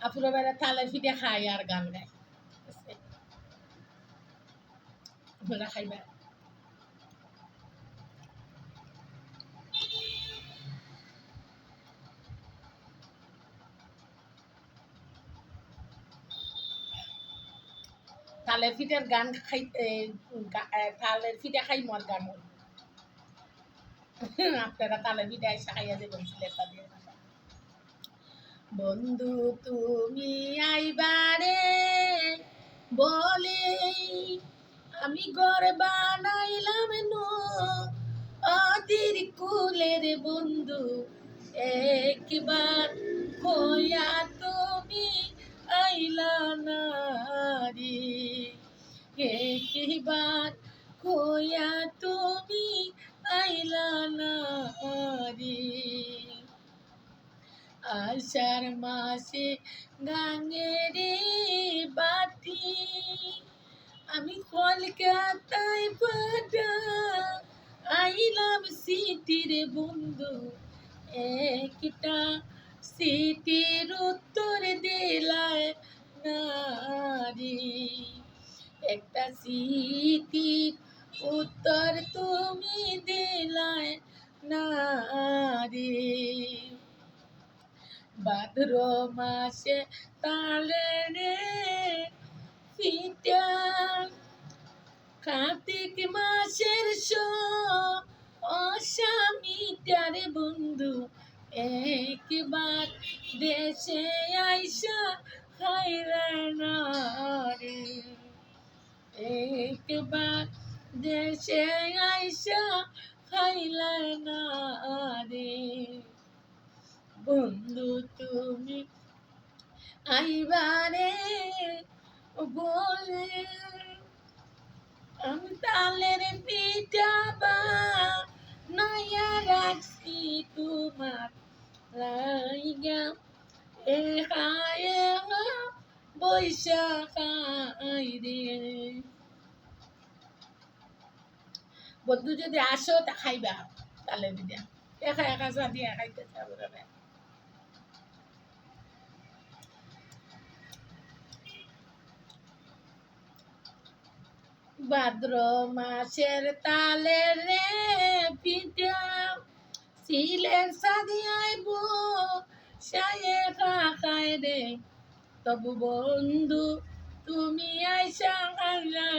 আপুরা বেড়া তালে ফিটে খাই আর গান গায় আপনারা খাইবা তালের ফিটের গান খাই তালের ফিটে খাই মর গান। আপনারা তালের ফিটে আইসা খাইয়া দেবেন সিলেটা দিয়ে বন্ধু, তুমি আইবারে বলে, আমি ঘর বানাইলাম নো। অদির কুলের বন্ধু, একবার কয়া তুমি আইলা না রে। একবার কয়া তুমি আষাঢ় মাসে গাঙ্গেরে বাতি। আমি কলকাতায় পাঠা আইলাম সিটির বন্ধু। একটা সিটির উত্তর দিলায় নারী। একটা সিটির উত্তর তুমি দিলায় নারী। ভাদ্র মাসে তালে কার্তিক মাসের অসামিটারে বন্ধু, একবার দেশে আইসা খাইলে না রে একবার দেশে আইসা খাইলে না রে বন্ধু তুমি। আইবারে বলে, আমি তালের পিঠা নয়া রাখছি তোমার লাইগা। এ বন্ধু যদি আসো, তা খাইবা তালের পিঠা। একা একা সাদিয়া খাইতে চাবো ভাদ্র মাসের তালে রে পিঠা। সিলের সাদিয়াই বো সায়ে রাখায় রে। তবু বন্ধু, তুমি আইসা খাইলা